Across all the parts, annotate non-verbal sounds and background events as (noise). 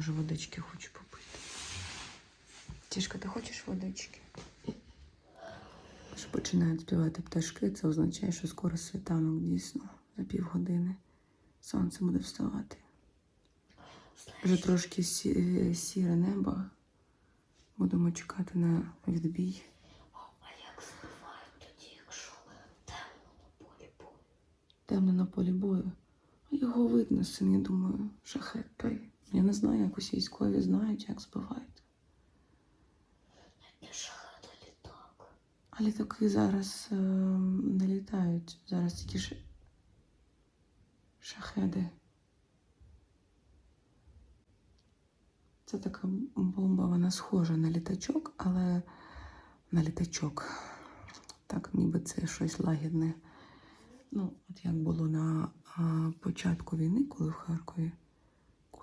може водички хочу попити. Тішка, ти хочеш водички? Що починають співати пташки, це означає, що скоро світанок дійсно за півгодини. Сонце буде вставати. Вже трошки сі- сіре небо. Будемо чекати на відбій. А як співають тоді, якщо темно на полі бою? Темно на полі бою. А Його видно, син, я думаю, шахет той. Я не знаю, як усі військові знають, як збивають. А літаки зараз е, не літають. Зараз тільки ш... шахеди. Це така бомба, вона схожа на літачок, але на літачок. Так, ніби це щось лагідне. Ну, от як було на а, початку війни, коли в Харкові,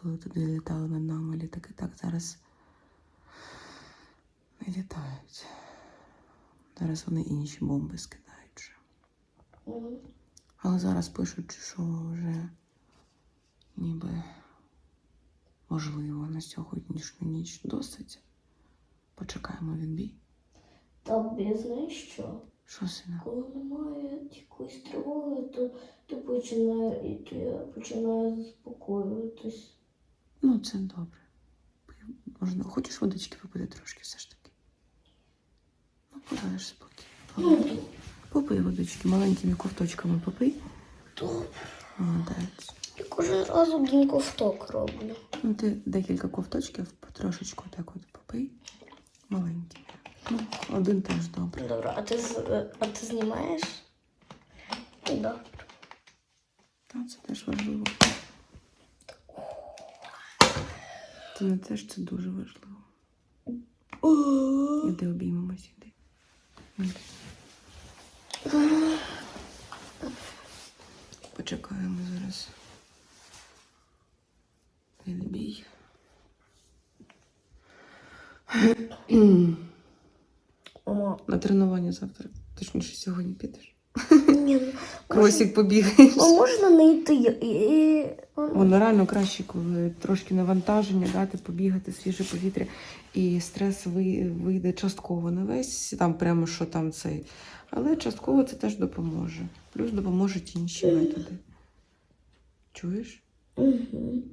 коли туди літали над нами літаки, так зараз не літають. Зараз вони інші бомби скидають вже. Але зараз пишуть, що вже ніби можливо на сьогоднішню ніч досить. Почекаємо відбій. Тобі знаєш що? Що сина? Коли немає якоїсь тривоги, то ти починає, я починаю заспокоюватись. Ну, це добре. Можна, хочеш водички попити трошки все ж таки? Ну, подаєш спокійно. Ну, Попий водички, маленькими ковточками попий. добре. Молодець. Я кожен раз один ковток роблю. Ну, ти декілька ковточків потрошечку так от попий. Маленькими. Ну, один теж добре. Добре, а ти, а ти знімаєш? Да. Та це теж важливо. Це не теж це дуже важливо. Іди обіймемось, іди. Почекаємо зараз. Відбій. На тренування завтра. Точніше, сьогодні підеш. Ні, ну, Кросік побігаєш. а можна не йти? І, і... Воно реально краще, коли трошки навантаження, дати побігати, свіже повітря, і стрес вийде частково не весь, там прямо що там цей. Але частково це теж допоможе. Плюс допоможуть інші методи. Чуєш? Угу.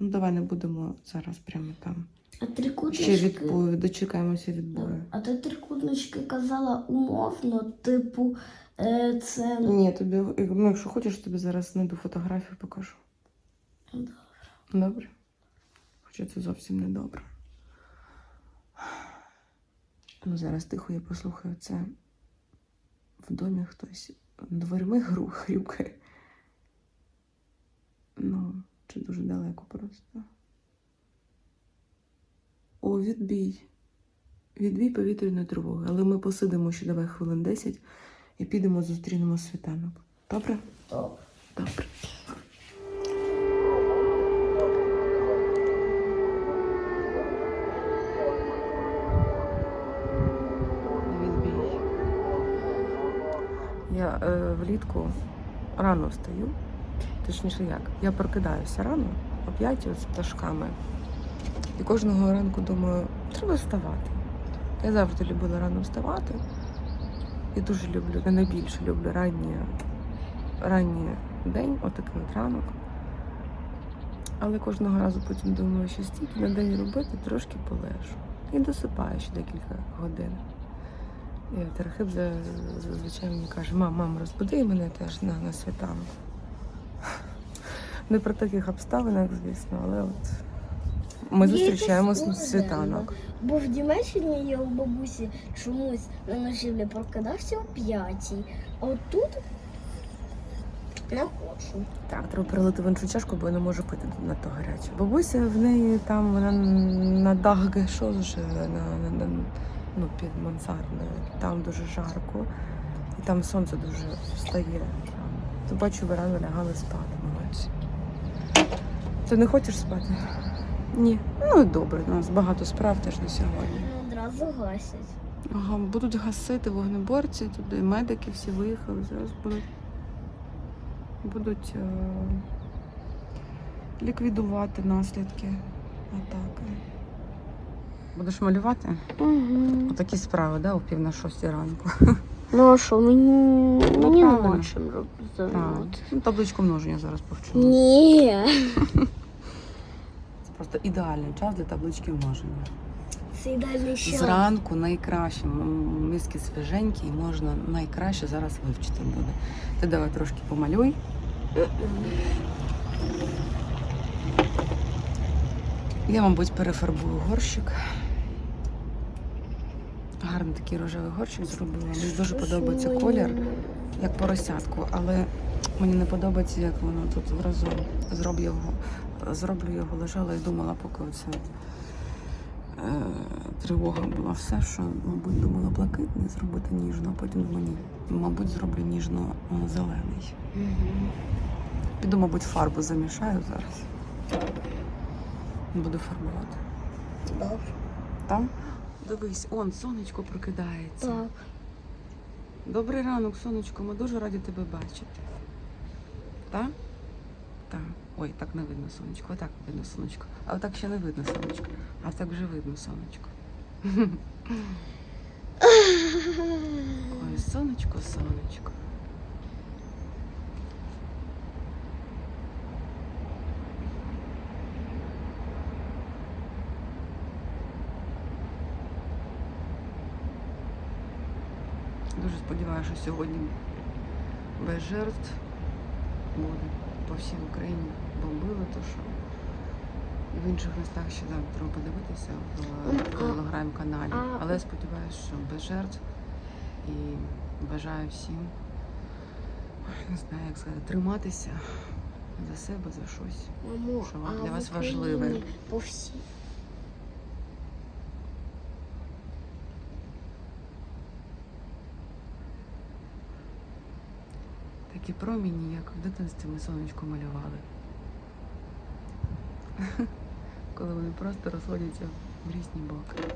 Ну давай не будемо зараз прямо там. А трикутнички... Ще відбою, дочекаємося відбою. А ти трикутнички казала умовно, типу, е, це... Ні, тобі, ну, якщо хочеш, тобі зараз знайду фотографію, покажу. Добре. Добре. Хоча це зовсім не добре. Ну, зараз тихо я послухаю це. В домі хтось дверми гру хрюкає. Ну, чи дуже далеко просто. О, відбій. Відбій повітряної тривоги. Але ми посидимо ще давай хвилин 10 і підемо зустрінемо світанок. Добре? Добре. Добре. Відбій. Я е, влітку рано встаю. Точніше як? Я прокидаюся рано, о 5 з пташками. І кожного ранку думаю, треба вставати. Я завжди любила рано вставати. І дуже люблю, я найбільше люблю ранній день, отакий от ранок. Але кожного разу потім думаю, що стільки на день робити, трошки полежу. І досипаю ще декілька годин. І Терхиб зазвичай мені каже, мам, мам, розбуди мене теж на, на світанок. Не при таких обставинах, звісно, але от ми Є зустрічаємось на якась світанок. Бо в Німеччині я у бабусі чомусь на ночівлі прокидався о п'ятій, а от тут не хочу. Так, треба перелити в іншу чашку, бо я не можу пити надто гаряче. Бабуся в неї там вона на дах гешоз живе, на, на, на, ну, під мансардною. Там дуже жарко. І там сонце дуже встає. Там. То бачу, ви рано лягали спати. Ти не хочеш спати? Ні. Ну і добре, у нас багато справ теж на сьогодні. Одразу гасять. Ага, будуть гасити вогнеборці, туди медики всі виїхали, зараз будуть, будуть е, ліквідувати наслідки Отак. Будеш малювати? Угу. Такі справи, да, о пів на шостій ранку. Ну а що, мені, мені нема чим робити. Ну, табличку множення зараз повчимо. Ні. Просто ідеальний час для таблички множення. Це ідеальний час. Зранку найкраще, м, мізки свіженькі, і можна найкраще зараз вивчити буде. Ти давай трошки помалюй. Я, мабуть, перефарбую горщик. Гарний такий рожевий горщик зробила. Мені дуже подобається колір, як поросятку, але мені не подобається, як воно тут разом. Зроблю його, зроблю його, лежала і думала, поки оце е, тривога була все, що, мабуть, думала блакитний зробити ніжно, а потім думаю, ні, мабуть, зроблю ніжно-зелений. Мгм. Піду, мабуть, фарбу замішаю зараз. Буду фарбувати. Добре. Там? Дивись, он, сонечко прокидається. Так. Добрий ранок, сонечко. Ми дуже раді тебе бачити. Так? Так. Ой, так не видно сонечко. Отак видно сонечко. А отак ще не видно сонечко. А так вже видно сонечко. (laughs) Ой, сонечко, сонечко. Дуже сподіваюся, що сьогодні без жертв буде по всій Україні бомбили, то що в інших містах ще там треба подивитися в телеграм-каналі. а- Але сподіваюся, що без жертв і бажаю всім, не знаю, як сказати, триматися за себе, за щось. Що для вас важливе? По всій. Такі проміні, як в дитинстві ми сонечко малювали. (laughs) Коли вони просто розходяться в різні боки.